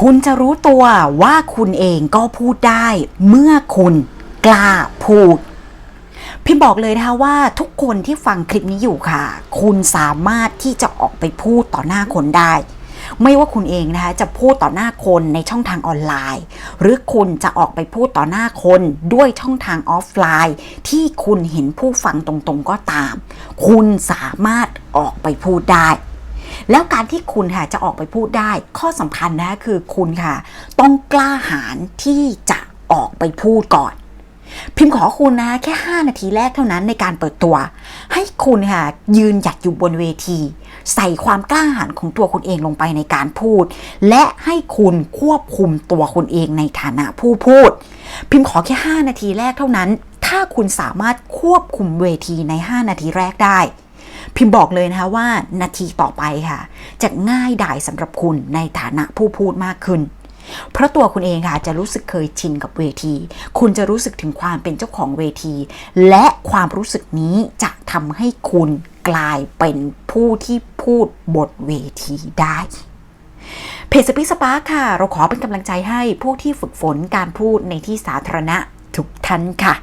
คุณจะรู้ตัวว่าคุณเองก็พูดได้เมื่อคุณกล้าพูด พี่บอกเลยนะคะว่าทุกคนที่ฟังคลิปนี้อยู่ค่ะ คุณสามารถที่จะออกไปพูดต่อหน้าคนได้ ไม่ว่าคุณเองนะคะจะพูดต่อหน้าคนในช่องทางออนไลน์ หรือคุณจะออกไปพูดต่อหน้าคนด้วยช่องทางออฟไลน์ ที่คุณเห็นผู้ฟังตรงๆก็ตาม คุณสามารถออกไปพูดได้ แล้วการที่คุณค่ะจะออกไปพูดได้ ข้อสำคัญนะคือคุณค่ะ ต้องกล้าหาญที่จะออกไปพูดก่อน พิมพ์ขอคุณนะแค่ 5 นาทีแรกเท่านั้นในการเปิดตัว ให้คุณค่ะยืนหยัดอยู่บนเวที ใส่ความกล้าหาญของตัวคุณเองลงไปในการพูด และให้คุณควบคุมตัวคุณเองในฐานะผู้พูด พิมพ์ขอแค่ 5 นาทีแรกเท่านั้น ถ้าคุณสามารถควบคุมเวทีใน 5 นาทีแรกได้ พิมพ์บอกเลยนะคะว่านาทีต่อไปค่ะ จะง่ายดายสำหรับคุณในฐานะผู้พูดมากขึ้น เพราะตัวคุณเองค่ะจะรู้สึกเคยชินกับเวที คุณจะรู้สึกถึงความเป็นเจ้าของเวที และความรู้สึกนี้จะทำให้คุณกลายเป็นผู้ที่พูดบทเวทีได้เพจสปิสปาร์ค่ะ เราขอเป็นกำลังใจให้ผู้ที่ฝึกฝนการพูดในที่สาธารณะทุกท่านค่ะ